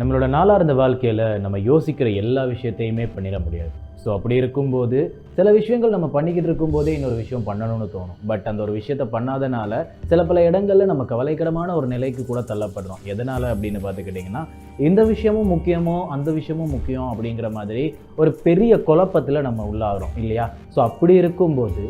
நம்மளோட நாளார்ந்த வாழ்க்கையில் நம்ம யோசிக்கிற எல்லா விஷயத்தையுமே பண்ணிட முடியாது. ஸோ அப்படி இருக்கும்போது சில விஷயங்கள் நம்ம பண்ணிக்கிட்டு இருக்கும்போதே இன்னொரு விஷயம் பண்ணணும்னு தோணும். பட் அந்த ஒரு விஷயத்த பண்ணாதனால சில பல இடங்களில் நம்ம கவலைக்கிடமான ஒரு நிலைக்கு கூட தள்ளப்படுறோம். எதனால் அப்படின்னு பார்த்துக்கிட்டிங்கன்னா இந்த விஷயமும் முக்கியமோ அந்த விஷயமும் முக்கியம் அப்படிங்கிற மாதிரி ஒரு பெரிய குழப்பத்தில் நம்ம உள்ளாகிறோம் இல்லையா? ஸோ அப்படி இருக்கும்போது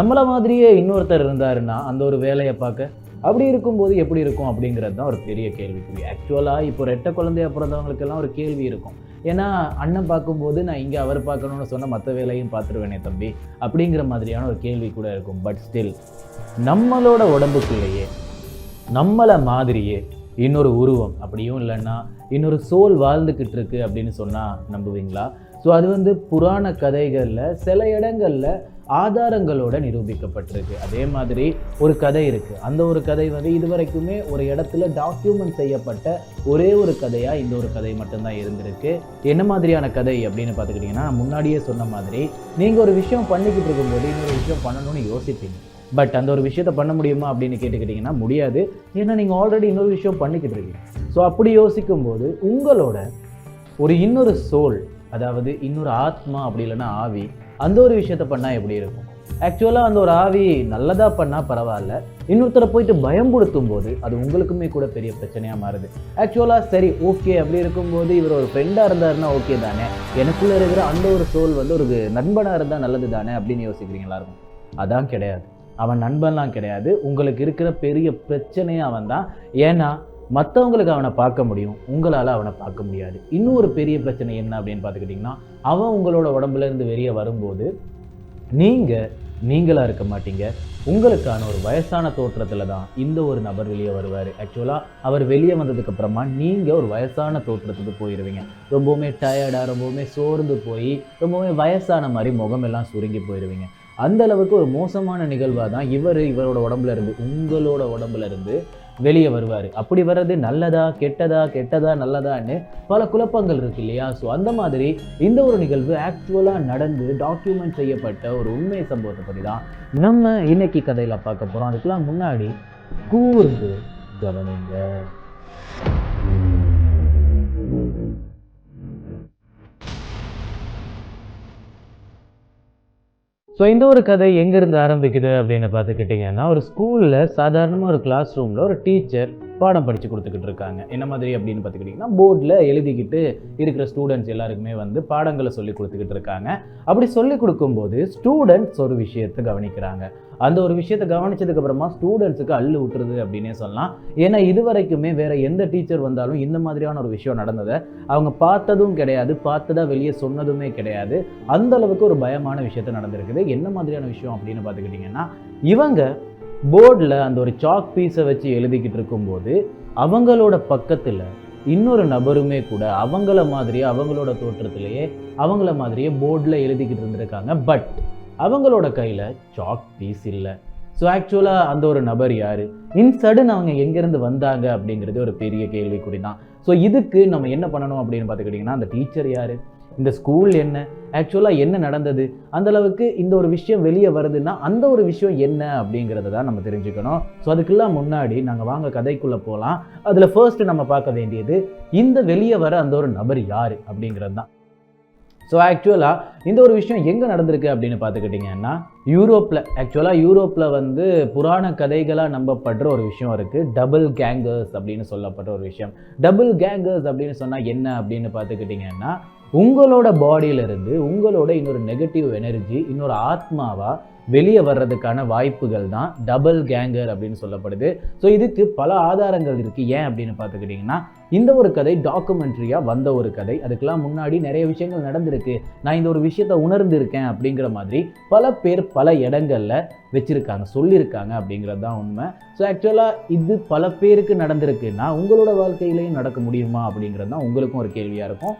நம்மளை மாதிரியே இன்னொருத்தர் இருந்தாருன்னா அந்த ஒரு வேலையை பார்க்க அப்படி இருக்கும்போது எப்படி இருக்கும் அப்படிங்கிறது தான் ஒரு பெரிய கேள்விக்குறி. ஆக்சுவலாக இப்போ ரெட்டை குழந்தைய பிறந்தவங்களுக்கெல்லாம் ஒரு கேள்வி இருக்கும். ஏன்னா அண்ணன் பார்க்கும்போது நான் இங்கே அவர் பார்க்கணும்னு சொன்ன மற்ற வேலையும் பார்த்துருவேனே தம்பி அப்படிங்கிற மாதிரியான ஒரு கேள்வி கூட இருக்கும். பட் ஸ்டில் நம்மளோட உடம்புக்குள்ளேயே நம்மளை மாதிரியே இன்னொரு உருவம் அப்படியும் இல்லைன்னா இன்னொரு சோல் வாழ்ந்துக்கிட்டு இருக்கு அப்படின்னு சொன்னால் நம்புவீங்களா? ஸோ அது வந்து புராண கதைகளில் சில இடங்களில் ஆதாரங்களோட நிரூபிக்கப்பட்டிருக்கு. அதே மாதிரி ஒரு கதை இருக்குது அந்த ஒரு கதை வந்து இதுவரைக்குமே ஒரு இடத்துல டாக்குமெண்ட் செய்யப்பட்ட ஒரே ஒரு கதையாக இந்த ஒரு கதை மட்டும்தான் இருந்திருக்கு. என்ன மாதிரியான கதை அப்படின்னு பார்த்துக்கிட்டிங்கன்னா நான் முன்னாடியே சொன்ன மாதிரி நீங்கள் ஒரு விஷயம் பண்ணிக்கிட்டு இருக்கும்போது இன்னொரு விஷயம் பண்ணணும்னு யோசிப்பீங்க. பட் அந்த ஒரு விஷயத்த பண்ண முடியுமா அப்படின்னு கேட்டுக்கிட்டிங்கன்னா முடியாது. ஏன்னா நீங்கள் ஆல்ரெடி இன்னொரு விஷயம் பண்ணிக்கிட்டு இருக்கீங்க. ஸோ அப்படி யோசிக்கும்போது உங்களோட ஒரு இன்னொரு சோல் அதாவது இன்னொரு ஆத்மா அப்படி இல்லைன்னா ஆவி அந்த ஒரு விஷயத்த பண்ணால் எப்படி இருக்கும்? ஆக்சுவலாக அந்த ஒரு ஆவி நல்லதாக பண்ணால் பரவாயில்ல. இன்னொருத்தரை போயிட்டு பயம்படுத்தும் போது அது உங்களுக்குமே கூட பெரிய பிரச்சனையாக மாறுது. ஆக்சுவலாக சரி ஓகே அப்படி இருக்கும்போது இவர் ஒரு ஃப்ரெண்டாக இருந்தாருன்னா ஓகே தானே. எனக்குள்ளே இருக்கிற அந்த ஒரு சோல் வந்து ஒரு நண்பனாக இருந்தால் நல்லது தானே அப்படின்னு யோசிக்கிறீங்களா இருக்கும் அதான் கிடையாது. அவன் நண்பன்லாம் கிடையாது. உங்களுக்கு இருக்கிற பெரிய பிரச்சனையே அவன் தான் ஏன்னா மற்றவங்களுக்கு அவனை பார்க்க முடியும். உங்களால் அவனை பார்க்க முடியாது. இன்னும் ஒரு பெரிய பிரச்சனை என்ன அப்படின்னு பார்த்துக்கிட்டிங்கன்னா அவன் உங்களோட உடம்புலேருந்து வெளியே வரும்போது நீங்கள் நீங்களாக இருக்க மாட்டீங்க. உங்களுக்கான ஒரு வயசான தோற்றத்தில் தான் இந்த ஒரு நபர் வெளியே வருவார். ஆக்சுவலாக அவர் வெளியே வந்ததுக்கு அப்புறமா நீங்கள் ஒரு வயசான தோற்றத்துக்கு போயிடுவீங்க ரொம்பவுமே டயர்டாக ரொம்பவுமே சோர்ந்து போய் ரொம்பவுமே வயசான மாதிரி முகமெல்லாம் சுருங்கி போயிடுவீங்க அந்த அளவுக்கு ஒரு மோசமான நிகழ்வாக தான் இவர் இவரோட உடம்புல இருந்து உங்களோட உடம்புல இருந்து வெளியே வருவார். அப்படி வர்றது நல்லதா கெட்டதா கெட்டதா நல்லதான்னு பல குழப்பங்கள் இருக்கு இல்லையா? ஸோ அந்த மாதிரி இந்த ஒரு நிகழ்வு ஆக்சுவலாக நடந்து டாக்குமெண்ட் செய்யப்பட்ட ஒரு உண்மை சம்பவத்தை பற்றி தான் நம்ம இன்னைக்கு கதையில் பார்க்க போகிறோம் அதுக்கெல்லாம் முன்னாடி கூர்ந்து கவனிங்க. ஸோ இந்த ஒரு கதை எங்கேருந்து ஆரம்பிக்குது அப்படின்னு பார்த்துக்கிட்டிங்கன்னா ஒரு ஸ்கூலில் சாதாரணமாக ஒரு கிளாஸ் ரூமில் ஒரு டீச்சர் பாடம் படித்து கொடுத்துக்கிட்டு இருக்காங்க. என்ன மாதிரி அப்படின்னு பார்த்துக்கிட்டிங்கன்னா போர்டில் எழுதிக்கிட்டு இருக்கிற ஸ்டூடெண்ட்ஸ் எல்லாருக்குமே வந்து பாடங்களை சொல்லி கொடுத்துக்கிட்டு இருக்காங்க. அப்படி சொல்லி கொடுக்கும்போது ஸ்டூடெண்ட்ஸ் ஒரு விஷயத்தை கவனிக்கிறாங்க. அந்த ஒரு விஷயத்தை கவனிச்சதுக்கு அப்புறமா ஸ்டூடெண்ட்ஸுக்கு அள்ளு விட்டுறது அப்படின்னே சொல்லலாம். ஏன்னா இது வரைக்குமே வேற எந்த டீச்சர் வந்தாலும் இந்த மாதிரியான ஒரு விஷயம் நடந்ததை அவங்க பார்த்ததும் கிடையாது பார்த்ததா வெளியே சொன்னதுமே கிடையாது. அந்த அளவுக்கு ஒரு பயமான விஷயத்த நடந்திருக்குது. என்ன மாதிரியான விஷயம் அப்படின்னு பார்த்துக்கிட்டிங்கன்னா இவங்க போர்டில் அந்த ஒரு சாக் பீஸை வச்சு எழுதிக்கிட்டு இருக்கும்போது அவங்களோட பக்கத்தில் இன்னொரு நபருமே கூட அவங்கள மாதிரியே அவங்களோட தோற்றத்திலேயே அவங்கள மாதிரியே போர்டில் எழுதிக்கிட்டு இருந்திருக்காங்க. பட் அவங்களோட கையில் சாக் பீஸ் இல்லை. ஸோ ஆக்சுவலாக அந்த ஒரு நபர் யார்? இன்சடன் அவங்க எங்கேருந்து வந்தாங்க அப்படிங்கிறது ஒரு பெரிய கேள்விக்குறி தான். ஸோ இதுக்கு நம்ம என்ன பண்ணணும் அப்படின்னு பார்த்துக்கிட்டிங்கன்னா அந்த டீச்சர் யார்? இந்த ஸ்கூல் என்ன? ஆக்சுவலாக என்ன நடந்தது? அந்த அளவுக்கு இந்த ஒரு விஷயம் வெளியே வருதுன்னா அந்த ஒரு விஷயம் என்ன அப்படிங்கிறத தான் நம்ம தெரிஞ்சுக்கணும். ஸோ அதுக்கெல்லாம் முன்னாடி நாங்கள் வாங்க கதைக்குள்ளே போகலாம் அதில் ஃபர்ஸ்ட் நம்ம பார்க்க வேண்டியது இந்த வெளியே வர அந்த ஒரு நபர் யார் அப்படிங்கிறது தான். ஸோ ஆக்சுவலாக இந்த ஒரு விஷயம் எங்கே நடந்திருக்கு அப்படின்னு பார்த்துக்கிட்டிங்கன்னா யூரோப்பில் ஆக்சுவலாக யூரோப்பில் வந்து புராண கதைகளாக நம்பப்படுற ஒரு விஷயம் இருக்குது டபுள் கேங்கர்ஸ் அப்படின்னு சொல்லப்படுற ஒரு விஷயம். டபுள் கேங்கர்ஸ் அப்படின்னு சொன்னால் என்ன அப்படின்னு பார்த்துக்கிட்டிங்கன்னா உங்களோட பாடியிலிருந்து உங்களோட இன்னொரு நெகட்டிவ் எனர்ஜி இன்னொரு ஆத்மாவாக வெளியே வர்றதுக்கான வாய்ப்புகள் தான் டபுள் கேங்கர் அப்படின்னு சொல்லப்படுது. ஸோ இதுக்கு பல ஆதாரங்கள் இருக்குது ஏன் அப்படின்னு பார்த்துக்கிட்டிங்கன்னா இந்த ஒரு கதை டாக்குமெண்ட்ரியாக வந்த ஒரு கதை. அதுக்கெல்லாம் முன்னாடி நிறைய விஷயங்கள் நடந்திருக்கு. நான் இந்த ஒரு விஷயத்தை உணர்ந்திருக்கேன் அப்படிங்கிற மாதிரி பல பேர் பல இடங்களில் வச்சுருக்காங்க சொல்லியிருக்காங்க அப்படிங்கிறது தான் உண்மை. ஸோ ஆக்சுவலாக இது பல பேருக்கு நடந்திருக்குன்னா உங்களோட வாழ்க்கையிலையும் நடக்க முடியுமா அப்படிங்கிறது தான் உங்களுக்கும் ஒரு கேள்வியாக இருக்கும்.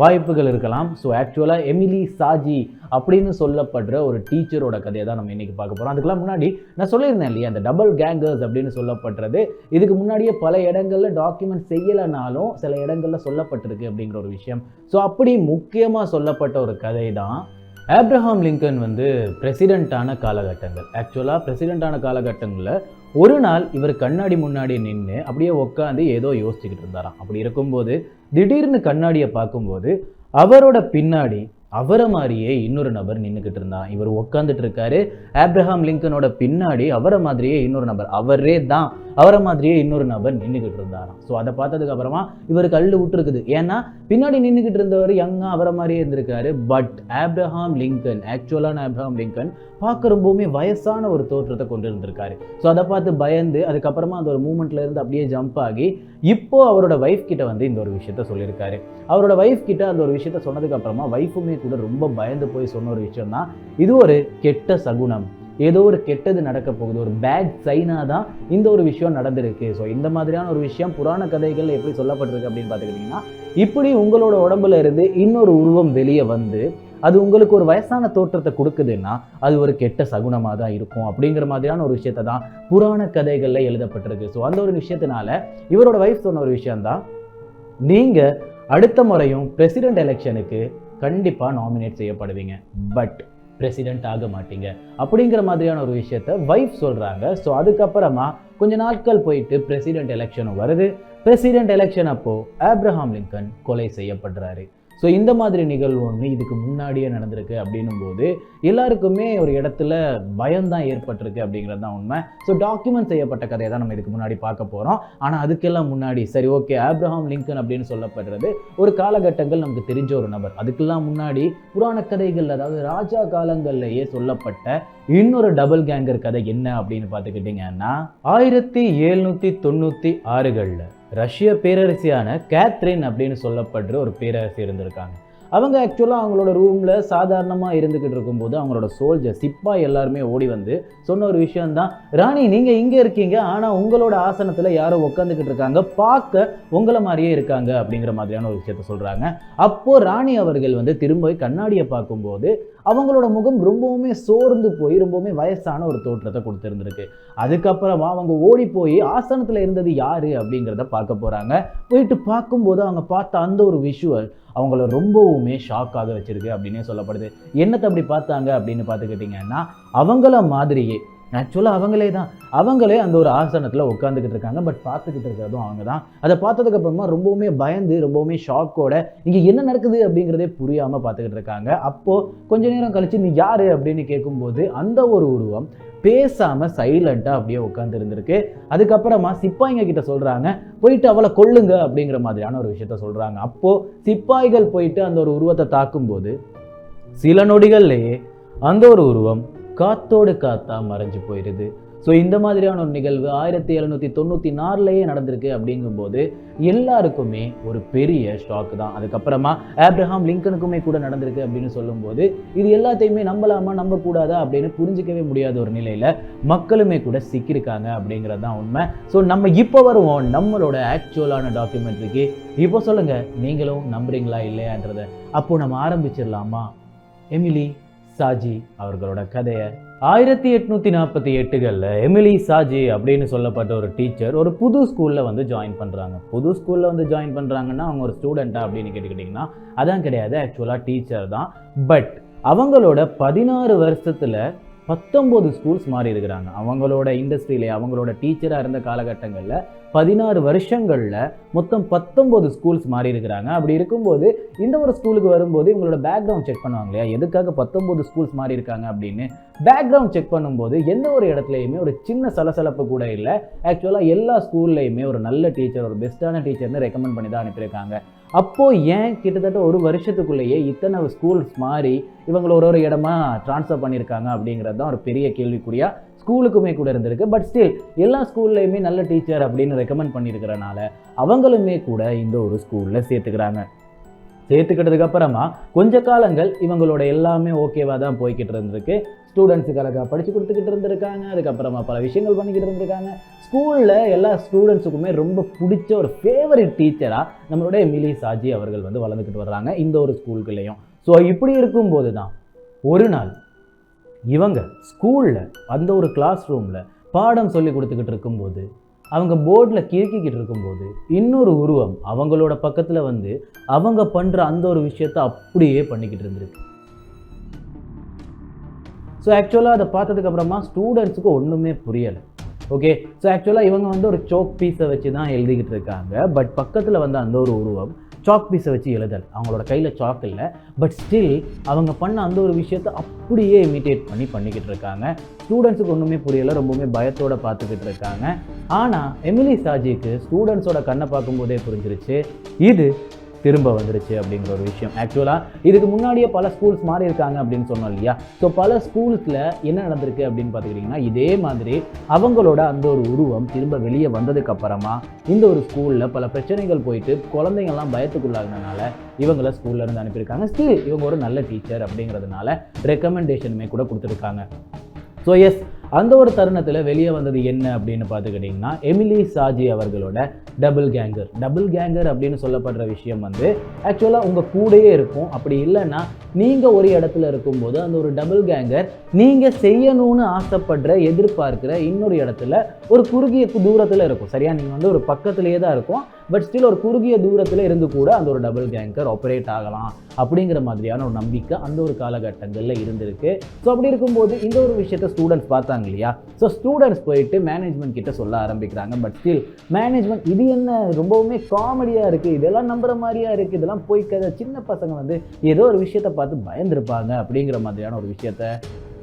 வாய்ப்புகள் இருக்கலாம். ஸோ ஆக்சுவலாக எமிலி சாஜி அப்படின்னு சொல்லப்படுற ஒரு டீச்சரோட கதையை தான் நம்ம இன்றைக்கி பார்க்க போகிறோம் அதுக்கெல்லாம் முன்னாடி நான் சொல்லியிருந்தேன் இல்லையா அந்த டபுள் கேங்கர்ஸ் அப்படின்னு சொல்லப்படுறது இதுக்கு முன்னாடியே பல இடங்களில் டாக்குமெண்ட் செய்யலைனாலும் சில இடங்களில் சொல்லப்பட்டிருக்கு அப்படிங்கிற ஒரு விஷயம். ஸோ அப்படி முக்கியமாக சொல்லப்பட்ட ஒரு கதை தான் ஆப்ரஹாம் லிங்கன் வந்து பிரசிடெண்ட்டான காலகட்டங்கள். ஆக்சுவலாக பிரசிடெண்ட்டான காலகட்டங்களில் ஒரு நாள் இவர் கண்ணாடி முன்னாடி நின்று அப்படியே உட்காந்து ஏதோ யோசிச்சுக்கிட்டு இருந்தாராம். அப்படி இருக்கும்போது திடீர்னு கண்ணாடியை பார்க்கும்போது அவரோட பின்னாடி அவரை மாதிரியே இன்னொரு நபர் நின்றுக்கிட்டு இருந்தான். இவர் உட்காந்துட்டு இருக்காரு. ஆப்ரஹாம் லிங்கனோட பின்னாடி அவரை மாதிரியே இன்னொரு நபர். அவரே தான். அவரை மாதிரியே இன்னொரு நபர் நின்றுக்கிட்டு இருந்தாராம். ஸோ அதை பார்த்ததுக்கு அப்புறமா இவருக்கு கல் விட்டுருக்குது ஏன்னா பின்னாடி நின்றுக்கிட்டு இருந்தவர் யங்கா அவரை மாதிரியே இருந்திருக்காரு. பட் ஆப்ரஹாம் லிங்கன் ஆக்சுவலான ஆப்ரஹாம் லிங்கன் பார்க்க ரொம்பவுமே வயசான ஒரு தோற்றத்தை கொண்டு இருந்திருக்காரு ஸோ அதை பார்த்து பயந்து அதுக்கப்புறமா அந்த ஒரு மூமெண்ட்ல இருந்து அப்படியே ஜம்ப் ஆகி இப்போ அவரோட ஒய்ஃப் கிட்ட வந்து இந்த ஒரு விஷயத்த சொல்லியிருக்காரு. அவரோட ஒய்ஃப் கிட்ட அந்த ஒரு விஷயத்த சொன்னதுக்கு அப்புறமா ஒய்ஃபுமே கூட ரொம்ப பயந்து போய் சொன்ன ஒரு விஷயம் தான் இது ஒரு கெட்ட சகுனம். ஏதோ ஒரு கெட்டது நடக்க போகுது. ஒரு பேட் சைனாக தான் இந்த ஒரு விஷயம் நடந்திருக்கு. ஸோ இந்த மாதிரியான ஒரு விஷயம் புராண கதைகள் எப்படி சொல்லப்பட்டிருக்கு அப்படின்னு பார்த்துக்கிட்டிங்கன்னா இப்படி உங்களோட உடம்புல இருந்து இன்னொரு உருவம் வெளியே வந்து அது உங்களுக்கு ஒரு வயசான தோற்றத்தை கொடுக்குதுன்னா அது ஒரு கெட்ட சகுனமாக தான் இருக்கும். அப்படிங்கிற மாதிரியான ஒரு விஷயத்தை தான் புராண கதைகளில் எழுதப்பட்டிருக்கு. ஸோ அந்த ஒரு விஷயத்தினால இவரோட வைஃப் சொன்ன ஒரு விஷயம்தான் நீங்கள் அடுத்த முறையும் பிரசிடென்ட் எலெக்ஷனுக்கு கண்டிப்பாக நாமினேட் செய்யப்படுவீங்க. பட் பிரசிடென்ட் ஆக மாட்டீங்க. அப்படிங்கிற மாதிரியான ஒரு விஷயத்த வைஃப் சொல்கிறாங்க ஸோ அதுக்கப்புறமா கொஞ்ச நாட்கள் போயிட்டு பிரசிடென்ட் எலெக்ஷனும் வருது. பிரசிடென்ட் எலெக்ஷன் அப்போது ஆப்ரஹாம் லிங்கன் கொலை செய்யப்படுறாரு. ஸோ இந்த மாதிரி நிகழ்வு ஒன்று இதுக்கு முன்னாடியே நடந்திருக்கு அப்படின்னும் போது எல்லாருக்குமே ஒரு இடத்துல பயம்தான் ஏற்பட்டிருக்கு அப்படிங்கிறது தான் உண்மை. ஸோ டாக்குமெண்ட் செய்யப்பட்ட கதையை தான் நம்ம இதுக்கு முன்னாடி பார்க்க போகிறோம் ஆனால் அதுக்கெல்லாம் முன்னாடி சரி ஓகே ஆப்ரஹாம் லிங்கன் அப்படின்னு சொல்லப்படுறது ஒரு காலகட்டங்கள் நமக்கு தெரிஞ்ச ஒரு நபர். அதுக்கெல்லாம் முன்னாடி புராண கதைகள் அதாவது ராஜா காலங்கள்லேயே சொல்லப்பட்ட இன்னொரு டபுள் கேங்கர் கதை என்ன அப்படின்னு பார்த்துக்கிட்டிங்கன்னா ஆயிரத்தி எழுநூற்றி தொண்ணூற்றி ஆறுகளில் ரஷ்ய பேரரசியான கேத்ரின் அப்படின்னு சொல்லப்படுற ஒரு பேரரசி இருந்திருக்காங்க. அவங்க ஆக்சுவலாக அவங்களோட ரூமில் சாதாரணமாக இருந்துக்கிட்டு இருக்கும்போது அவங்களோட சோல்ஜர் சிப்பா எல்லாருமே ஓடி வந்து சொன்ன ஒரு விஷயம்தான். ராணி நீங்கள் இங்கே இருக்கீங்க ஆனால் உங்களோட ஆசனத்தில் யாரோ உட்காந்துக்கிட்டு இருக்காங்க பார்க்க உங்களை மாதிரியே இருக்காங்க அப்படிங்கிற மாதிரியான ஒரு விஷயத்த சொல்கிறாங்க அப்போது ராணி அவர்கள் வந்து திரும்ப கண்ணாடியை பார்க்கும்போது அவங்களோட முகம் ரொம்பவுமே சோர்ந்து போய் ரொம்பவுமே வயசான ஒரு தோற்றத்தை கொடுத்துருந்துருக்கு. அதுக்கப்புறமா அவங்க ஓடி போய் ஆசனத்தில் இருந்தது யாரு? அப்படிங்கிறத பார்க்க போகிறாங்க போயிட்டு பார்க்கும்போது அவங்க பார்த்த அந்த ஒரு விஷுவல் அவங்கள ரொம்பவுமே ஷாக்காக ஆக வச்சிருக்கு அப்படின்னே சொல்லப்படுது. என்னத்தை அப்படி பார்த்தாங்க அப்படின்னு பார்த்துக்கிட்டிங்கன்னா அவங்கள மாதிரியே ஆக்சுவலாக அவங்களே தான். அவங்களே அந்த ஒரு ஆசனத்தில் உட்காந்துக்கிட்டு இருக்காங்க. பட் பார்த்துக்கிட்டு இருக்கிறதும் அவங்க தான். அதை பார்த்ததுக்கப்புறமா ரொம்பவுமே பயந்து ரொம்பவுமே ஷாக்கோட இங்கே என்ன நடக்குது அப்படிங்கிறதே புரியாமல் பார்த்துக்கிட்டு இருக்காங்க. அப்போது கொஞ்ச நேரம் கழித்து நீ யார்? அப்படின்னு கேட்கும்போது அந்த ஒரு உருவம் பேசாமல் சைலண்ட்டாக அப்படியே உட்காந்து இருந்திருக்கு. அதுக்கப்புறமா சிப்பாய்ங்க கிட்ட சொல்கிறாங்க போயிட்டு அவளை கொள்ளுங்க அப்படிங்கிற மாதிரியான ஒரு விஷயத்த சொல்கிறாங்க அப்போது சிப்பாய்கள் போயிட்டு அந்த ஒரு உருவத்தை தாக்கும்போது சில நொடிகள்லேயே அந்த ஒரு உருவம் காத்தோடு காத்தா மறைஞ்சு போயிடுது ஸோ இந்த மாதிரியான ஒரு நிகழ்வு ஆயிரத்தி எழுநூற்றி தொண்ணூற்றி நாலுலேயே நடந்திருக்கு அப்படிங்கும்போது எல்லாருக்குமே ஒரு பெரிய ஷாக் தான். அதுக்கப்புறமா ஆப்ரஹாம் லிங்கனுக்குமே கூட நடந்திருக்கு அப்படின்னு சொல்லும்போது இது எல்லாத்தையுமே நம்பலாமா நம்பக்கூடாதா அப்படின்னு புரிஞ்சிக்கவே முடியாத ஒரு நிலையில் மக்களுமே கூட சிக்கியிருக்காங்க அப்படிங்கிறது தான் உண்மை. ஸோ நம்ம இப்போ வருவோம் நம்மளோட ஆக்சுவலான டாக்குமெண்ட்ரிக்கு இப்போ சொல்லுங்கள் நீங்களும் நம்புறீங்களா இல்லையான்றதை. அப்போது நம்ம ஆரம்பிச்சிடலாமா? எமிலி சாஜி அவர்களோட கதையை. ஆயிரத்தி எட்நூத்தி நாற்பத்தி எட்டுகளில் எமிலி சாஜி அப்படின்னு சொல்லப்பட்ட ஒரு டீச்சர் ஒரு புது ஸ்கூலில் வந்து ஜாயின் பண்ணுறாங்க புது ஸ்கூலில் வந்து ஜாயின் பண்ணுறாங்கன்னா அவங்க ஒரு ஸ்டூடெண்ட்டா அப்படின்னு கேட்டுக்கிட்டிங்கன்னா அதான் கிடையாது. ஆக்சுவலாக டீச்சர் தான். பட் அவங்களோட பதினாறு வருஷத்தில் பத்தொம்போது ஸ்கூல்ஸ் மாறி இருக்கிறாங்க. அவங்களோட இண்டஸ்ட்ரியிலே அவங்களோட டீச்சராக இருந்த காலகட்டங்களில் பதினாறு வருஷங்களில் மொத்தம் பத்தொம்போது ஸ்கூல்ஸ் மாறி இருக்கிறாங்க. அப்படி இருக்கும்போது இந்த ஒரு ஸ்கூலுக்கு வரும்போது இவங்களோட பேக்ரவுண்ட் செக் பண்ணுவாங்க இல்லையா? எதுக்காக பத்தொம்போது ஸ்கூல்ஸ் மாறி இருக்காங்க அப்படின்னு. பேக்ரவுண்ட் செக் பண்ணும்போது எந்த ஒரு இடத்துலையுமே ஒரு சின்ன சலசலப்பு கூட இல்லை. ஆக்சுவலாக எல்லா ஸ்கூல்லையுமே ஒரு நல்ல டீச்சர் ஒரு பெஸ்ட்டான டீச்சர்னு ரெக்கமெண்ட் பண்ணி தான் அனுப்பியிருக்காங்க. அப்போது ஏன் கிட்டத்தட்ட ஒரு வருஷத்துக்குள்ளேயே இத்தனை ஸ்கூல்ஸ் மாறி இவங்களை ஒரு ஒரு இடமா ட்ரான்ஸ்ஃபர் பண்ணியிருக்காங்க அப்படிங்கிறது தான் ஒரு பெரிய கேள்விக்குறியாக ஸ்கூலுக்குமே கூட இருந்திருக்கு. பட் ஸ்டில் எல்லா ஸ்கூல்லையுமே நல்ல டீச்சர் அப்படின்னு ரெக்கமெண்ட் பண்ணியிருக்கிறனால அவங்களுமே கூட இந்த ஒரு ஸ்கூலில் சேர்த்துக்கிறாங்க. சேர்த்துக்கிட்டதுக்கு அப்புறமா கொஞ்ச காலங்கள் இவங்களோட எல்லாமே ஓகேவாக தான் போய்கிட்டு இருந்திருக்கு. ஸ்டூடெண்ட்ஸுக்கு அழகாக படித்து கொடுத்துக்கிட்டு இருந்திருக்காங்க. அதுக்கப்புறமா பல விஷயங்கள் பண்ணிக்கிட்டு இருந்திருக்காங்க. ஸ்கூலில் எல்லா ஸ்டூடெண்ட்ஸுக்குமே ரொம்ப பிடிச்ச ஒரு ஃபேவரட் டீச்சராக நம்மளுடைய மிலி சாஜி அவர்கள் வந்து வளர்ந்துக்கிட்டு வர்றாங்க இந்த ஒரு ஸ்கூலுக்குள்ளேயும் ஸோ இப்படி இருக்கும்போது தான் ஒரு நாள் இவங்க ஸ்கூலில் அந்த ஒரு கிளாஸ் ரூமில் பாடம் சொல்லி கொடுத்துக்கிட்டு இருக்கும்போது அவங்க போர்டில் கிறுக்கிக்கிட்டு இருக்கும்போது இன்னொரு உருவம் அவங்களோட பக்கத்தில் வந்து அவங்க பண்ணுற அந்த ஒரு விஷயத்த அப்படியே பண்ணிக்கிட்டு இருந்திருக்கு. ஸோ ஆக்சுவலாக அதை பார்த்ததுக்கு அப்புறமா ஸ்டூடெண்ட்ஸுக்கு ஒன்றுமே புரியலை. ஓகே ஸோ ஆக்சுவலாக இவங்க வந்து ஒரு சோக் பீஸை வச்சு தான் எழுதிக்கிட்டு இருக்காங்க. பட் பக்கத்தில் வந்து அந்த ஒரு உருவம் சாக் பீஸை வச்சு எழுதல். அவங்களோட கையில் சாக் இல்லை. பட் ஸ்டில் அவங்க பண்ண அந்த ஒரு விஷயத்தை அப்படியே இமிட்டேட் பண்ணி பண்ணிக்கிட்டு இருக்காங்க. ஸ்டூடெண்ட்ஸுக்கு ஒன்றுமே புரியலை. ரொம்பவுமே பயத்தோட பார்த்துக்கிட்டு இருக்காங்க. ஆனால் எமிலி சாஜிக்கு ஸ்டூடெண்ட்ஸோட கண்ணை பார்க்கும்போதே புரிஞ்சிருச்சு. இது திரும்ப வந்துருச்சு அப்படிங்கிற ஒரு விஷயம். ஆக்சுவலாக இதுக்கு முன்னாடியே பல ஸ்கூல்ஸ் மாறி இருக்காங்க அப்படின்னு சொன்னோம் இல்லையா? ஸோ பல ஸ்கூல்ஸில் என்ன நடந்திருக்கு அப்படின்னு பார்த்துக்கிட்டிங்கன்னா இதே மாதிரி அவங்களோட அந்த ஒரு உருவம் திரும்ப வெளியே வந்ததுக்கப்புறமா இந்த ஒரு ஸ்கூலில் பல பிரச்சனைகள் போயிட்டு குழந்தைங்கள்லாம் பயத்துக்குள்ளாகினால இவங்கள ஸ்கூல்ல இருந்து அனுப்பியிருக்காங்க. ஸ்டில் இவங்க ஒரு நல்ல டீச்சர் அப்படிங்கிறதுனால ரெக்கமெண்டேஷனுமே கூட கொடுத்துருக்காங்க. ஸோ எஸ் அந்த ஒரு தருணத்தில் வெளியே வந்தது என்ன அப்படின்னு பார்த்துக்கிட்டிங்கன்னா எமிலி சாஜி அவர்களோட டபுள் கேங்கர். டபுள் கேங்கர் அப்படின்னு சொல்லப்படுற விஷயம் வந்து ஆக்சுவலாக உங்கள் கூடயே இருக்கும். அப்படி இல்லைன்னா நீங்கள் ஒரு இடத்துல இருக்கும்போது அந்த ஒரு டபுள் கேங்கர் நீங்கள் செய்யணும்னு ஆசைப்படுற எதிர்பார்க்குற இன்னொரு இடத்துல ஒரு குறுகிய தூரத்தில் இருக்கும். சரியா? நீங்கள் வந்து ஒரு பக்கத்துலேயே தான் இருக்கும். பட் ஸ்டில் ஒரு குறுகிய தூரத்தில் இருந்து கூட அந்த ஒரு டபுள் கேங்கர் ஆப்ரேட் ஆகலாம் அப்படிங்கிற மாதிரியான ஒரு நம்பிக்கை அந்த ஒரு காலகட்டங்களில் இருந்திருக்கு. ஸோ அப்படி இருக்கும்போது இந்த ஒரு விஷயத்த ஸ்டூடெண்ட்ஸ் பார்த்தாங்க இல்லையா? ஸோ ஸ்டூடெண்ட்ஸ் போயிட்டு மேனேஜ்மெண்ட் கிட்ட சொல்ல ஆரம்பிக்கிறாங்க. பட் ஸ்டில் மேனேஜ்மெண்ட் இது என்ன? ரொம்பவுமே காமெடியாக இருக்குது இதெல்லாம் நம்புற மாதிரியா இருக்குது இதெல்லாம் போய் கதை. சின்ன பசங்க வந்து ஏதோ ஒரு விஷயத்தை பார்த்து பயந்துருப்பாங்க அப்படிங்கிற மாதிரியான ஒரு விஷயத்த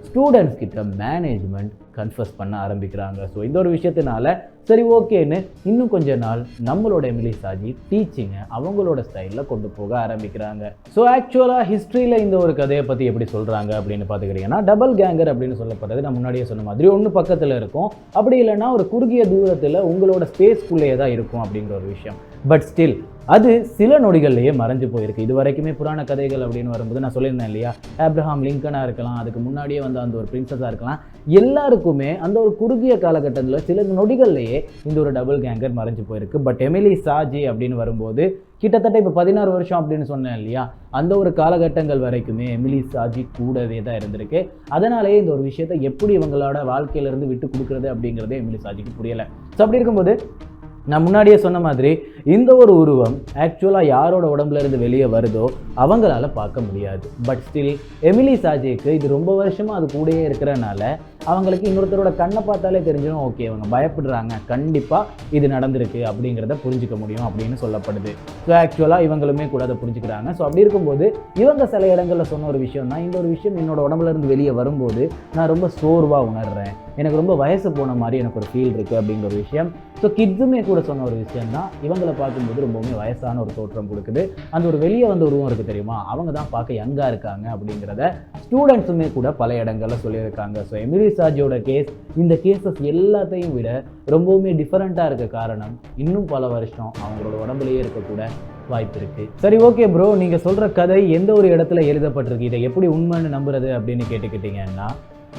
ஸ்டூடெண்ட்ஸ் கிட்ட மேனேஜ்மெண்ட் கன்ஃபர்ஸ் பண்ண ஆரம்பிக்கிறாங்க. ஸோ இந்த ஒரு விஷயத்தினால சரி ஓகேன்னு இன்னும் கொஞ்ச நாள் நம்மளோட எமிலி சாஜி டீச்சிங்கை அவங்களோட ஸ்டைலில் கொண்டு போக ஆரம்பிக்கிறாங்க. ஸோ ஆக்சுவலாக ஹிஸ்ட்ரியில் இந்த ஒரு கதையை பற்றி எப்படி சொல்கிறாங்க அப்படின்னு பார்த்துக்கிட்டிங்கன்னா டபுள் கேங்கர் அப்படின்னு சொல்லப்படுறது நான் முன்னாடியே சொன்ன மாதிரி ஒன்று பக்கத்தில் இருக்கும். அப்படி இல்லைன்னா ஒரு குறுகிய தூரத்தில் உங்களோட ஸ்பேஸ்க்குள்ளேயே தான் இருக்கும் அப்படிங்கிற ஒரு விஷயம். பட் ஸ்டில் அது சில நொடிகள்லேயே மறைஞ்சு போயிருக்கு. இது வரைக்குமே புராண கதைகள் அப்படின்னு வரும்போது நான் சொல்லியிருந்தேன் இல்லையா? ஆப்ரஹாம் லிங்கனாக இருக்கலாம் அதுக்கு முன்னாடியே வந்து அந்த ஒரு பிரின்சஸாக இருக்கலாம். எல்லாருக்குமே அந்த ஒரு குறுகிய காலகட்டத்தில் சில நொடிகள்லேயே இந்த ஒரு டபுள் கேங்கர் மறைஞ்சு போயிருக்கு. பட் எமிலி சாஜி அப்படின்னு வரும்போது கிட்டத்தட்ட இப்போ பதினாறு வருஷம் அப்படின்னு சொன்னேன் இல்லையா? அந்த ஒரு காலகட்டங்கள் வரைக்குமே எமிலி சாஜி கூடவே தான் இருந்திருக்கு. அதனாலேயே இந்த ஒரு விஷயத்தை எப்படி இவங்களோட வாழ்க்கையிலேருந்து விட்டு கொடுக்குறது அப்படிங்கிறதே எமிலி சாஜிக்கு புரியலை. ஸோ அப்படி இருக்கும்போது நான் முன்னாடியே சொன்ன மாதிரி இந்த ஒரு உருவம் ஆக்சுவலாக யாரோட உடம்புலேருந்து வெளியே வருதோ அவங்களால பார்க்க முடியாது. பட் ஸ்டில் எமிலி சாஜிக்கு இது ரொம்ப வருஷமாக அது கூடயே இருக்கிறனால அவங்களுக்கு இன்னொருத்தரோட கண்ணை பார்த்தாலே தெரிஞ்சிடும் ஓகே இவங்க பயப்படுறாங்க. கண்டிப்பாக இது நடந்திருக்கு அப்படிங்கிறத புரிஞ்சுக்க முடியும் அப்படின்னு சொல்லப்படுது. ஸோ ஆக்சுவலாக இவங்களுமே கூட அதை புரிஞ்சுக்கிறாங்க. ஸோ அப்படி இருக்கும்போது இவங்க சில இடங்களில் சொன்ன ஒரு விஷயம் தான் இந்த ஒரு விஷயம் என்னோட உடம்புலேருந்து வெளியே வரும்போது நான் ரொம்ப சோர்வாக உணர்றேன். எனக்கு ரொம்ப வயசு போன மாதிரி எனக்கு ஒரு ஃபீல் இருக்குது அப்படிங்கிற ஒரு விஷயம். ஸோ கிட்ஸுமே கூட சொன்ன ஒரு விஷயம் தான் இவங்களை பார்க்கும்போது ரொம்பவுமே வயசான ஒரு தோற்றம் கொடுக்குது. அந்த ஒரு வெளியே வந்த உருவம் இருக்குது தெரியுமா? அவங்க தான் பார்க்க யங்காக இருக்காங்க அப்படிங்கிறத ஸ்டூடெண்ட்ஸுமே கூட பல இடங்களில் சொல்லியிருக்காங்க. ஸோ எமிலி சாஜியோட கேஸ் இந்த கேசஸ் எல்லாத்தையும் விட ரொம்பவுமே டிஃப்ரெண்ட்டாக இருக்க காரணம் இன்னும் பல வருஷம் அவங்களோட உடம்புலயே இருக்கக்கூட வாய்ப்பு இருக்கு. சரி ஓகே ப்ரோ நீங்கள் சொல்கிற கதை எந்த ஒரு இடத்துல எழுதப்பட்டிருக்கு? இதை எப்படி உண்மைன்னு நம்புறது அப்படின்னு கேட்டுக்கிட்டீங்கன்னா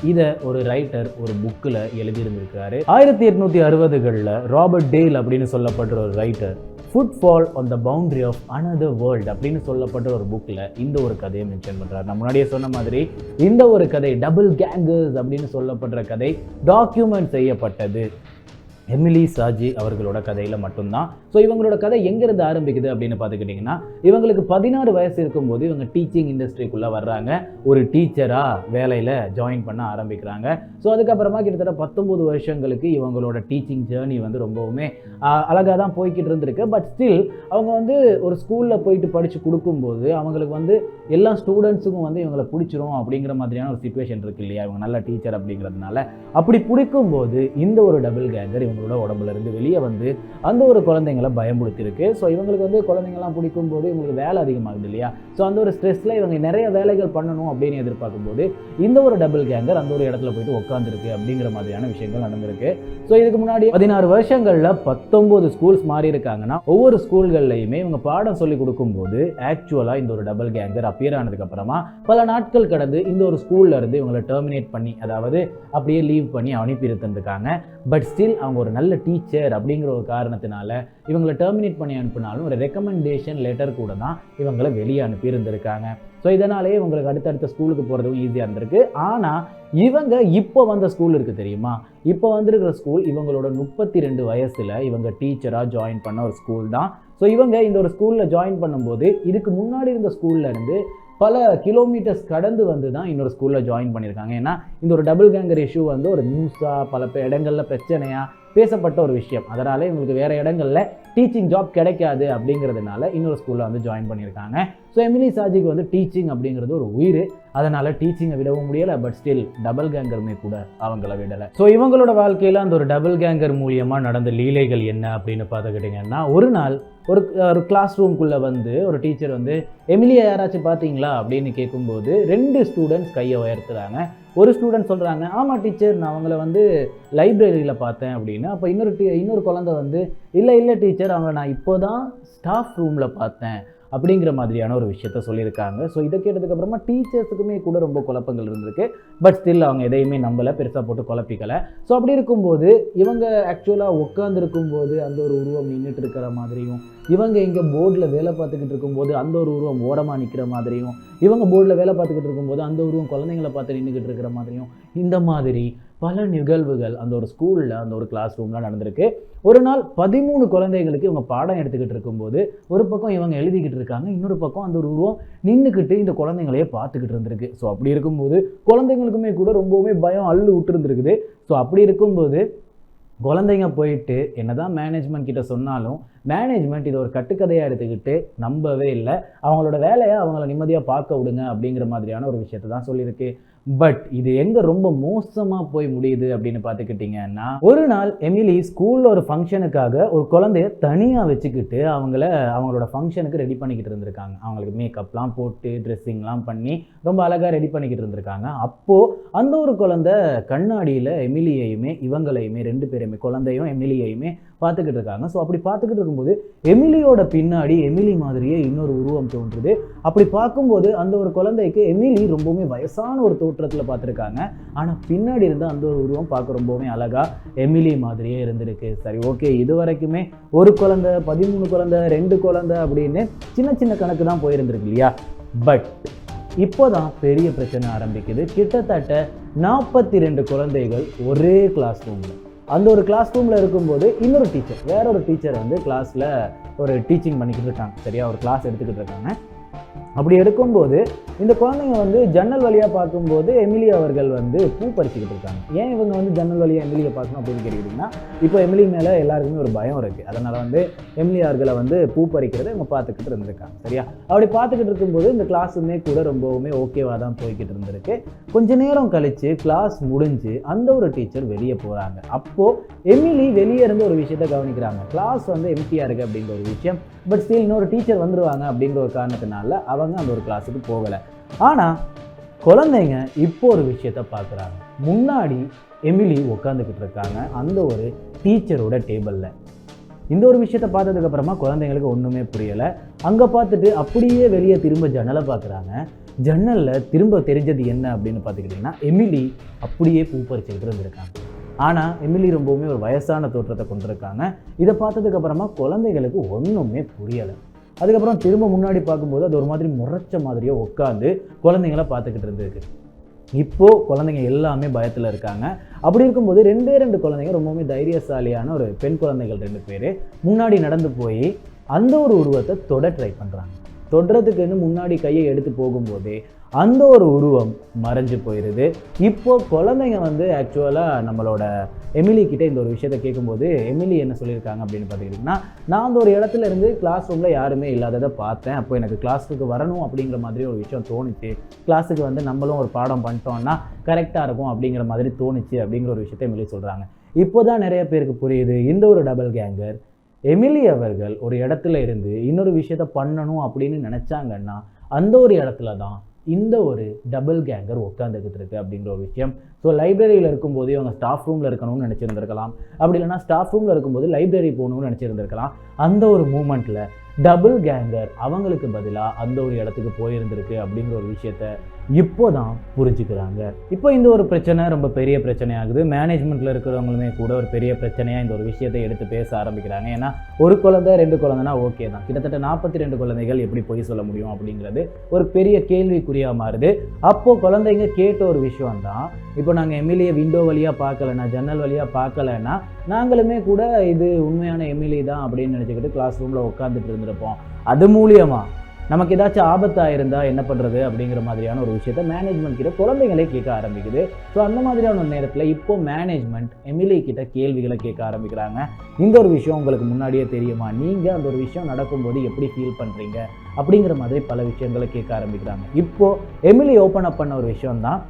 இதை ஒரு ரைட்டர் ஒரு புக்கில் எழுதியிருந்திருக்காரு ஆயிரத்தி எட்நூற்றி அறுபதுகளில் ராபர்ட் டேல் அப்படின்னு சொல்லப்படுற ஒரு writer footfall on the boundary of another world அப்படின்னு சொல்லப்பட்ட ஒரு புக்கில் இந்த ஒரு கதையை மென்ஷன் பண்ணுறாரு நான் முன்னாடியே சொன்ன மாதிரி இந்த ஒரு கதை டபுள் கேங்கர்ஸ் அப்படின்னு சொல்லப்படுற கதை டாக்குமெண்ட் செய்யப்பட்டது. எமிலி சாஜி அவர்களோட கதையில் மட்டும்தான். ஸோ இவங்களோட கதை எங்கேருந்து ஆரம்பிக்குது அப்படின்னு பார்த்துக்கிட்டிங்கன்னா இவங்களுக்கு பதினாறு வயசு இருக்கும்போது இவங்க டீச்சிங் இண்டஸ்ட்ரிக்குள்ளே வர்றாங்க. ஒரு டீச்சராக வேலையில் ஜாயின் பண்ண ஆரம்பிக்கிறாங்க. ஸோ அதுக்கப்புறமா கிட்டத்தட்ட பத்தொம்போது வருஷங்களுக்கு இவங்களோட டீச்சிங் ஜேர்னி வந்து ரொம்பவுமே அழகாக தான் போய்கிட்டு இருந்திருக்கு. பட் ஸ்டில் அவங்க வந்து ஒரு ஸ்கூலில் போயிட்டு படித்து கொடுக்கும்போது அவங்களுக்கு வந்து எல்லா ஸ்டூடெண்ட்ஸுக்கும் வந்து இவங்களை பிடிச்சிரும் அப்படிங்கிற மாதிரியான ஒரு சுச்சுவேஷன் இருக்கு இல்லையா? இவங்க நல்ல டீச்சர் அப்படிங்கிறதுனால. அப்படி பிடிக்கும்போது இந்த ஒரு டபுள் கேங்கர் இவங்க உடம்புல உடம்புலேருந்து வெளியே வந்து அந்த ஒரு குழந்தைங்களை பயமுடுத்திருக்கு ஸோ இவங்களுக்கு வந்து குழந்தைங்கள்லாம் பிடிக்கும் போது இவங்களுக்கு வேலை அதிகமாகுது இல்லையா? ஸோ அந்த ஒரு ஸ்ட்ரெஸ்ல இவங்க நிறைய வேலைகள் பண்ணணும் அப்படின்னு எதிர்பார்க்கும்போது இந்த ஒரு டபுள் கேங்கர் அந்த ஒரு இடத்துல போயிட்டு உட்காந்துருக்கு அப்படிங்கிற மாதிரியான விஷயங்கள் நடந்திருக்கு. ஸோ இதுக்கு முன்னாடி பதினாறு வருஷங்களில் பத்தொம்போது ஸ்கூல்ஸ் மாறி இருக்காங்கன்னா ஒவ்வொரு ஸ்கூல்கள்லையுமே இவங்க பாடம் சொல்லி கொடுக்கும்போது ஆக்சுவலாக இந்த ஒரு டபுள் கேங்கர் அப்பியர் ஆனதுக்கப்புறமா பல நாட்கள் கடந்து இந்த ஒரு ஸ்கூல்ல இருந்து இவங்களை டெர்மினேட் பண்ணி அதாவது அப்படியே லீவ் பண்ணி அனுப்பி இருந்திருக்காங்க பட் ஸ்டில் அவங்க ஒரு நல்ல டீச்சர் அப்படிங்கிற ஒரு காரணத்தினால இவங்களை டெர்மினேட் பண்ணி அனுப்பினாலும் ஒரு ரெக்கமெண்டேஷன் லெட்டர் கூட தான் இவங்களை வெளியே அனுப்பியிருந்திருக்காங்க. ஸோ இதனாலேயே இவங்களுக்கு அடுத்தடுத்த ஸ்கூலுக்கு போகிறதும் ஈஸியாக இருந்திருக்கு. ஆனால் இவங்க இப்போ வந்த ஸ்கூல் இருக்குது தெரியுமா? இப்போ வந்திருக்கிற ஸ்கூல் இவங்களோட முப்பத்தி ரெண்டு வயசில் இவங்க டீச்சராக ஜாயின் பண்ண ஒரு ஸ்கூல் தான். ஸோ இவங்க இந்த ஒரு ஸ்கூலில் ஜாயின் பண்ணும்போது இதுக்கு முன்னாடி இருந்த ஸ்கூல்லேருந்து பல கிலோமீட்டர்ஸ் கடந்து வந்து தான் இன்னொரு ஸ்கூலில் ஜாயின் பண்ணியிருக்காங்க. ஏன்னா இந்த ஒரு டபுள் கேங்கர் இஷ்யூ வந்து ஒரு நியூஸாக பல இடங்களில் பிரச்சனையாக பேசப்பட்ட ஒரு விஷயம். அதனால் இவங்களுக்கு வேறு இடங்களில் டீச்சிங் ஜாப் கிடைக்காது அப்படிங்கிறதுனால இன்னொரு ஸ்கூலில் வந்து ஜாயின் பண்ணியிருக்காங்க. ஸோ எமிலி சாஜிக்கு வந்து டீச்சிங் அப்படிங்கிறது ஒரு உயிர். அதனால் டீச்சிங்கை விடவும் முடியலை பட் ஸ்டில் டபுள் கேங்கருமே கூட அவங்கள விடலை. ஸோ இவங்களோட வாழ்க்கையில் அந்த ஒரு டபுள் கேங்கர் மூலியமாக நடந்த லீலைகள் என்ன அப்படின்னு பார்த்துக்கிட்டிங்கன்னா ஒரு நாள் ஒரு ஒரு கிளாஸ் ரூம்குள்ளே வந்து ஒரு டீச்சர் வந்து எமிலியை யாராச்சும் பார்த்தீங்களா? அப்படின்னு கேட்கும்போது ரெண்டு ஸ்டூடெண்ட்ஸ் கையை உயர்த்துறாங்க. ஒரு ஸ்டூடெண்ட் சொல்கிறாங்க ஆமாம் டீச்சர் நான் அவங்கள வந்து லைப்ரரியில் பார்த்தேன் அப்படின்னு. அப்போ இன்னொரு டீ இன்னொரு குழந்தை வந்து இல்லை இல்லை டீச்சர் அவங்கள நான் இப்போ தான் ஸ்டாஃப் ரூமில் பார்த்தேன். அப்படிங்கிற மாதிரியான ஒரு விஷயத்த சொல்லியிருக்காங்க. ஸோ இதை கேட்டதுக்கப்புறமா டீச்சர்ஸுக்குமே கூட ரொம்ப குழப்பங்கள் இருந்திருக்கு. பட் ஸ்டில் அவங்க எதையுமே நம்பலை பெருசாக போட்டு குழப்பிக்கலை. ஸோ அப்படி இருக்கும்போது இவங்க ஆக்சுவலாக உட்காந்துருக்கும் போது அந்த ஒரு உருவம் நின்றுட்டு இருக்கிற மாதிரியும் இவங்க இங்கே போர்டில் வேலை பார்த்துக்கிட்டு இருக்கும்போது அந்த ஒரு உருவம் ஓரமாக நிற்கிற மாதிரியும் இவங்க போர்டில் வேலை பார்த்துக்கிட்டு இருக்கும்போது அந்த உருவம் குழந்தைங்களை பார்த்து நின்றுக்கிட்டு இருக்கிற மாதிரியும் இந்த மாதிரி பல நிகழ்வுகள் அந்த ஒரு ஸ்கூலில் அந்த ஒரு கிளாஸ் ரூம்லாம் நடந்திருக்கு. ஒரு நாள் பதிமூணு குழந்தைகளுக்கு இவங்க பாடம் எடுத்துக்கிட்டு இருக்கும்போது ஒரு பக்கம் இவங்க எழுதிக்கிட்டு இருக்காங்க இன்னொரு பக்கம் அந்த ஒரு உருவம் நின்றுக்கிட்டு இந்த குழந்தைங்களையே பார்த்துக்கிட்டு இருந்திருக்கு. ஸோ அப்படி இருக்கும்போது குழந்தைங்களுக்குமே கூட ரொம்பவுமே பயம் அள்ளு விட்டுருந்துருக்குது ஸோ அப்படி இருக்கும்போது குழந்தைங்க போயிட்டு என்னதான் மேனேஜ்மெண்ட் கிட்ட சொன்னாலும் மேனேஜ்மெண்ட் இதை ஒரு கட்டுக்கதையாக எடுத்துக்கிட்டு நம்பவே இல்லை. அவங்களோட வேலையை அவங்கள நிம்மதியாக பார்க்க விடுங்க அப்படிங்கிற மாதிரியான ஒரு விஷயத்தை தான் சொல்லியிருக்கு. பட் இது எங்கே ரொம்ப மோசமாக போய் முடியுது அப்படின்னு பார்த்துக்கிட்டிங்கன்னா ஒரு நாள் எமிலி ஸ்கூலில் ஒரு ஃபங்க்ஷனுக்காக ஒரு குழந்தைய தனியாக வச்சுக்கிட்டு அவங்கள அவங்களோட ஃபங்க்ஷனுக்கு ரெடி பண்ணிக்கிட்டு இருந்திருக்காங்க. அவங்களுக்கு மேக்கப்லாம் போட்டு ட்ரெஸ்ஸிங்லாம் பண்ணி ரொம்ப அழகாக ரெடி பண்ணிக்கிட்டு இருந்திருக்காங்க. அப்போது அந்த ஒரு குழந்தை கண்ணாடியில் எமிலியையுமே இவங்களையுமே ரெண்டு பேருமே குழந்தையும் எமிலியையுமே பார்த்துக்கிட்டு இருக்காங்க. ஸோ அப்படி பார்த்துக்கிட்டு இருக்கும்போது எமிலியோட பின்னாடி எமிலி மாதிரியே இன்னொரு உருவம் தோன்றுது. அப்படி பார்க்கும்போது அந்த ஒரு குழந்தைக்கு எமிலி ரொம்பவுமே வயசான ஒரு தோற்றத்தில் பார்த்துருக்காங்க. ஆனால் பின்னாடி இருந்த அந்த ஒரு உருவம் பார்க்க ரொம்பவுமே அழகாக எமிலி மாதிரியே இருந்திருக்கு. சரி ஓகே. இது வரைக்குமே ஒரு குழந்தை பதிமூணு குழந்தை ரெண்டு குழந்தை அப்படின்னு சின்ன சின்ன கணக்கு தான் போயிருந்திருக்கு இல்லையா? பட் இப்போதான் பெரிய பிரச்சனை ஆரம்பிக்குது. கிட்டத்தட்ட நாற்பத்தி ரெண்டு குழந்தைகள் ஒரே கிளாஸ் ரூமில் அந்த ஒரு கிளாஸ் ரூமில் இருக்கும்போது இன்னொரு டீச்சர் வேற ஒரு டீச்சர் வந்து கிளாஸில் ஒரு டீச்சிங் பண்ணிக்கிட்டு இருக்காங்க. சரியா? ஒரு கிளாஸ் எடுத்துக்கிட்டு இருக்காங்க. அப்படி எடுக்கும்போது இந்த குழந்தைங்க வந்து ஜன்னல் வழியாக பார்க்கும்போது எமிலி அவர்கள் வந்து பூ பறிச்சுக்கிட்டு இருக்காங்க. ஏன் இவங்க வந்து ஜன்னல் வழியாக எமிலியை பார்க்கணும் அப்படின்னு கேட்டிங்கன்னா இப்போ எமிலி மேலே எல்லாருக்குமே ஒரு பயம் இருக்குது அதனால் வந்து எமிலி அவர்களை வந்து பூ பறிக்கிறத இவங்க பார்த்துக்கிட்டு இருந்திருக்காங்க. சரியா? அப்படி பார்த்துக்கிட்டு இருக்கும்போது இந்த கிளாஸுமே கூட ரொம்பவுமே ஓகேவாக தான் போய்கிட்டு இருந்திருக்கு. கொஞ்ச நேரம் கழித்து கிளாஸ் முடிஞ்சு அந்த ஒரு டீச்சர் வெளியே போகிறாங்க அப்போது எமிலி வெளியே இருந்து ஒரு விஷயத்த கவனிக்கிறாங்க. கிளாஸ் வந்து எம்டியாக இருக்குது அப்படின்ற ஒரு விஷயம். பட் ஸ்டில் இன்னொரு டீச்சர் வந்துருவாங்க அப்படிங்கிற ஒரு காரணத்தினால அவங்க அந்த ஒரு கிளாஸுக்கு போகலை. ஆனால் குழந்தைங்க இப்போ ஒரு விஷயத்த பார்க்குறாங்க. முன்னாடி எமிலி உட்காந்துக்கிட்டு இருக்காங்க அந்த ஒரு டீச்சரோட டேபிளில். இந்த ஒரு விஷயத்த பார்த்ததுக்கு அப்புறமா குழந்தைங்களுக்கு ஒன்றுமே புரியலை. அங்கே பார்த்துட்டு அப்படியே வெளியே திரும்ப ஜன்னலை பார்க்குறாங்க. ஜன்னலில் திரும்ப தெரிஞ்சது என்ன அப்படின்னு பார்த்துக்கிட்டிங்கன்னா எமிலி அப்படியே பூ பறிச்சுக்கிட்டு இருந்திருக்காங்க. ஆனால் எமிலி ரொம்பவுமே ஒரு வயசான தோற்றத்தை கொண்டிருக்காங்க. இதை பார்த்ததுக்கு அப்புறமா குழந்தைகளுக்கு ஒன்றுமே புரியலை. அதுக்கப்புறம் திரும்ப முன்னாடி பார்க்கும்போது அது ஒரு மாதிரி முறைச்ச மாதிரியே உட்காந்து குழந்தைங்கள பார்த்துக்கிட்டு இருந்திருக்கு. இப்போது குழந்தைங்க எல்லாமே பயத்தில் இருக்காங்க. அப்படி இருக்கும்போது ரெண்டே ரெண்டு குழந்தைங்க ரொம்பவுமே தைரியசாலியான ஒரு பெண் குழந்தைகள் ரெண்டு பேர் முன்னாடி நடந்து போய் அந்த ஒரு உருவத்தை தொட ட்ரை பண்ணுறாங்க தொடுறதுக்குன்னு முன்னாடி கையை எடுத்து போகும்போதே அந்த ஒரு உருவம் மறைஞ்சு போயிடுது இப்போ குழந்தைங்க வந்து ஆக்சுவலாக நம்மளோட எமிலி கிட்டே இந்த ஒரு விஷயத்த கேட்கும்போது எமிலி என்ன சொல்லியிருக்காங்க? அப்படின்னு பார்த்துக்கிட்டிங்கன்னா நான் அந்த ஒரு இடத்துல இருந்து கிளாஸ் ரூமில் யாருமே இல்லாததை பார்த்தேன். அப்போ எனக்கு கிளாஸுக்கு வரணும் அப்படிங்கிற மாதிரி ஒரு விஷயம் தோணுச்சு. கிளாஸுக்கு வந்து நம்மளும் ஒரு பாடம் பண்ணிட்டோம்னா கரெக்டாக இருக்கும் அப்படிங்கிற மாதிரி தோணுச்சு அப்படிங்கிற ஒரு விஷயத்த எமிலி சொல்கிறாங்க இப்போ தான் நிறைய பேருக்கு புரியுது இந்த ஒரு டபுள் கேங்கர் எமிலி அவர்கள் ஒரு இடத்துல இருந்து இன்னொரு விஷயத்த பண்ணணும் அப்படின்னு நினச்சாங்கன்னா அந்த ஒரு இடத்துல தான் இந்த ஒரு டபுள் கேங்கர் உட்காந்துக்கிட்டு இருக்கு அப்படிங்கிற ஒரு விஷயம். ஸோ லைப்ரரியில் இருக்கும்போது அவங்க ஸ்டாஃப் ரூமில் இருக்கணும்னு நினச்சிருந்திருக்கலாம். அப்படி இல்லைனா ஸ்டாஃப் ரூமில் இருக்கும்போது லைப்ரரி போகணும்னு நினச்சிருந்திருக்கலாம். அந்த ஒரு மூமெண்ட்டில் டபுள் கேங்கர் அவங்களுக்கு பதிலாக அந்த ஒரு இடத்துக்கு போயிருந்திருக்கு அப்படிங்கிற ஒரு விஷயத்த இப்போ தான் புரிஞ்சுக்கிறாங்க. இப்போ இந்த ஒரு பிரச்சனை ரொம்ப பெரிய பிரச்சனையாகுது. மேனேஜ்மெண்ட்டில் இருக்கிறவங்களுமே கூட ஒரு பெரிய பிரச்சனையாக இந்த ஒரு விஷயத்தை எடுத்து பேச ஆரம்பிக்கிறாங்க. ஏன்னா ஒரு குழந்தை ரெண்டு குழந்தைனா ஓகே தான். கிட்டத்தட்ட நாற்பத்தி ரெண்டு குழந்தைகள் எப்படி பொய் சொல்ல முடியும் அப்படிங்கிறது ஒரு பெரிய கேள்விக்குறியாக மாறுது. அப்போது குழந்தைங்க கேட்ட ஒரு விஷயம் தான் இப்போ நாங்கள் எம்எல்ஏ விண்டோ வழியாக பார்க்கலன்னா ஜன்னல் வழியாக பார்க்கலன்னா நாங்களுமே கூட இது உண்மையான எம்எல்ஏ தான் அப்படின்னு நினச்சிக்கிட்டு கிளாஸ் ரூமில் உட்காந்துட்டு இருந்திருப்போம். அது மூலியமாக நமக்கு ஏதாச்சும் ஆபத்தாக இருந்தால் என்ன பண்ணுறது அப்படிங்கிற மாதிரியான ஒரு விஷயத்த மேனேஜ்மெண்ட் கிட்ட குழந்தைங்களே கேட்க ஆரம்பிக்குது. ஸோ அந்த மாதிரியான ஒரு நேரத்தில் இப்போ மேனேஜ்மெண்ட் எம்எல்ஏ கிட்ட கேள்விகளை கேட்க ஆரம்பிக்கிறாங்க. இந்த ஒரு விஷயம் உங்களுக்கு முன்னாடியே தெரியுமா? நீங்கள் அந்த ஒரு விஷயம் நடக்கும்போது எப்படி ஃபீல் பண்ணுறீங்க அப்படிங்கிற மாதிரி பல விஷயங்களை கேட்க ஆரம்பிக்கிறாங்க. இப்போது எமிலி ஓப்பன் அப் பண்ண ஒரு விஷயம் தான்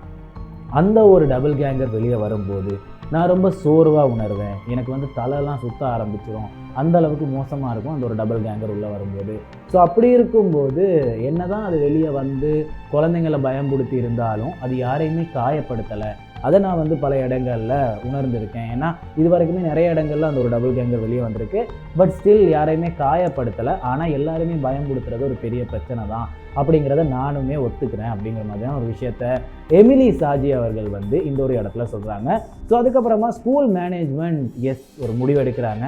அந்த ஒரு டபுள் கேங்கர் வெளியே வரும்போது நான் ரொம்ப சோர்வாக உணர்வேன். எனக்கு வந்து தலைலாம் சுத்த ஆரம்பிச்சிடும் அந்த அளவுக்கு மோசமாக இருக்கும். அந்த ஒரு டபுள் கேங்கர் உள்ளே வரும்போது. ஸோ அப்படி இருக்கும்போது என்ன தான் அது வெளியே வந்து குழந்தைங்களை பயம்படுத்தி இருந்தாலும் அது யாரையுமே காயப்படுத்தலை. அதை நான் வந்து பல இடங்களில் உணர்ந்திருக்கேன். ஏன்னா இது வரைக்குமே நிறைய இடங்கள்ல அந்த ஒரு டபுள் கேங்கர் வெளியே வந்திருக்கு. பட் ஸ்டில் யாரையுமே காயப்படுத்தலை. ஆனால் எல்லாருமே பயம்படுத்துறது ஒரு பெரிய பிரச்சனை தான். அப்படிங்கிறத நானுமே ஒத்துக்கிறேன் அப்படிங்கிற மாதிரியான ஒரு விஷயத்த எமிலி சாஜி அவர்கள் வந்து இந்த ஒரு இடத்துல சொல்கிறாங்க ஸோ அதுக்கப்புறமா ஸ்கூல் மேனேஜ்மெண்ட் எஸ் ஒரு முடிவு எடுக்கிறாங்க.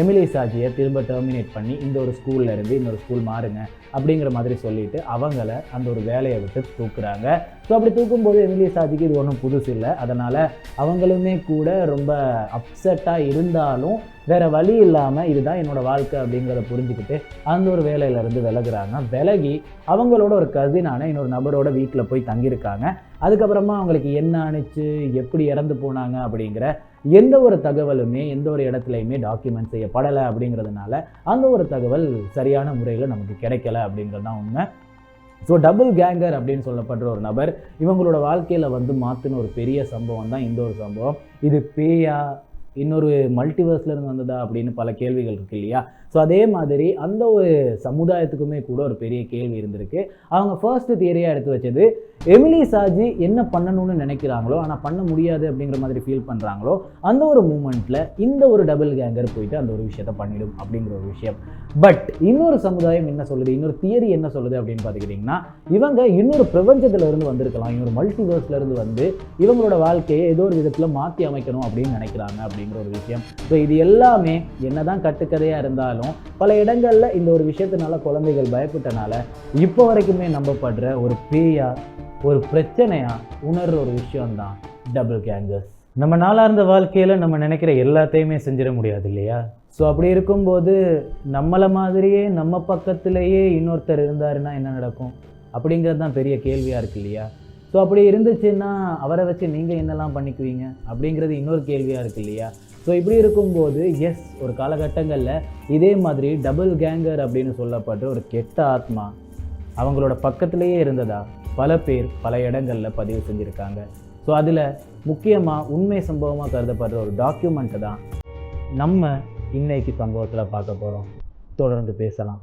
எமிலி சாஜியை திரும்ப டெர்மினேட் பண்ணி இந்த ஒரு ஸ்கூல்ல இருந்து இன்னொரு ஸ்கூல் மாறுங்க அப்படிங்கிற மாதிரி சொல்லிட்டு அவங்கள அந்த ஒரு வேலையை விட்டு தூக்குறாங்க. ஸோ அப்படி தூக்கும்போது எமிலி சாஜிக்கு இது ஒன்றும் புதுசு இல்லை. அதனால் அவங்களுமே கூட ரொம்ப அப்செட்டாக இருந்தாலும் வேற வழி இல்லாமல் இதுதான் என்னோட வாழ்க்கை அப்படிங்கிறத புரிஞ்சுக்கிட்டு அந்த ஒரு வேலையிலேருந்து விலகுறாங்க. விலகி அவங்களோட ஒரு கசினான இன்னொரு நபரோட வீட்டில் போய் தங்கியிருக்காங்க. அதுக்கப்புறமா அவங்களுக்கு என்ன அணிச்சு எப்படி இறந்து போனாங்க அப்படிங்கிற எந்த ஒரு தகவலுமே எந்த ஒரு இடத்துலையுமே டாக்குமெண்ட் செய்யப்படலை அப்படிங்கிறதுனால அந்த ஒரு தகவல் சரியான முறையில் நமக்கு கிடைக்கல அப்படிங்கிறது தான் உண்மை. ஸோ டபுள் கேங்கர் அப்படின்னு சொல்லப்படுற ஒரு நபர் இவங்களோட வாழ்க்கையில் வந்து மாற்றின ஒரு பெரிய சம்பவம் தான் இந்த ஒரு சம்பவம். இது பேயா இன்னொரு மல்டிவர்ஸ்லேருந்து வந்ததா அப்படின்னு பல கேள்விகள் இருக்கு இல்லையா? ஸோ அதே மாதிரி அந்த ஒரு சமுதாயத்துக்குமே கூட ஒரு பெரிய கேள்வி இருந்திருக்கு. அவங்க ஃபர்ஸ்ட் தியரியாக எடுத்து வச்சது எமிலி சாஜி என்ன பண்ணணும்னு நினைக்கிறாங்களோ ஆனால் பண்ண முடியாது அப்படிங்கிற மாதிரி ஃபீல் பண்ணுறாங்களோ அந்த ஒரு மூமெண்ட்டில் இந்த ஒரு டபுள் கேங்கர் போயிட்டு அந்த ஒரு விஷயத்த பண்ணிடும் அப்படிங்கிற ஒரு விஷயம். பட் இன்னொரு சமுதாயம் என்ன சொல்லுது? இன்னொரு தியரி என்ன சொல்லுது அப்படின்னு பார்த்துக்கிட்டிங்கன்னா இவங்க இன்னொரு பிரபஞ்சத்திலிருந்து வந்திருக்கலாம். இன்னொரு மல்டிவர்ஸ்ல இருந்து வந்து இவங்களோட வாழ்க்கையை ஏதோ ஒரு விதத்தில் மாற்றி அமைக்கணும் அப்படின்னு நினைக்கிறாங்க அப்படிங்கிற ஒரு விஷயம். ஸோ இது எல்லாமே என்னதான் கட்டுக்கதையாக இருந்தாலும் பல இடங்களில் இந்த ஒரு விஷயத்தினால குழந்தைகள் பயப்பட்டனால இப்போ வரைக்குமே நம்பப்படுற ஒரு பேயா ஒரு பிரச்சனையாக உணர்கிற ஒரு விஷயம்தான் டபுள் கேங்கர்ஸ் நம்ம நாளார்ந்த வாழ்க்கையில் நம்ம நினைக்கிற எல்லாத்தையுமே செஞ்சிட முடியாது இல்லையா? ஸோ அப்படி இருக்கும்போது நம்மளை மாதிரியே நம்ம பக்கத்திலேயே இன்னொருத்தர் இருந்தாருன்னா என்ன நடக்கும்? அப்படிங்கிறது தான் பெரிய கேள்வியாக இருக்கு இல்லையா? ஸோ அப்படி இருந்துச்சுன்னா அவரை வச்சு நீங்கள் என்னெல்லாம் பண்ணிக்குவீங்க? அப்படிங்கிறது இன்னொரு கேள்வியாக இருக்கு இல்லையா? ஸோ இப்படி இருக்கும்போது எஸ் ஒரு காலகட்டங்களில் இதே மாதிரி டபுள் கேங்கர் அப்படின்னு சொல்லப்பட்ட ஒரு கெட்ட ஆத்மா அவங்களோட பக்கத்திலேயே இருந்ததா? பல பேர் பல இடங்களில் பதிவு செஞ்சுருக்காங்க. ஸோ அதில் முக்கியமாக உண்மை சம்பவமாக கருதப்படுற ஒரு டாக்குமெண்ட்டை தான் நம்ம இன்னைக்கு சம்பவத்தில் பார்க்க போகிறோம் தொடர்ந்து பேசலாம்.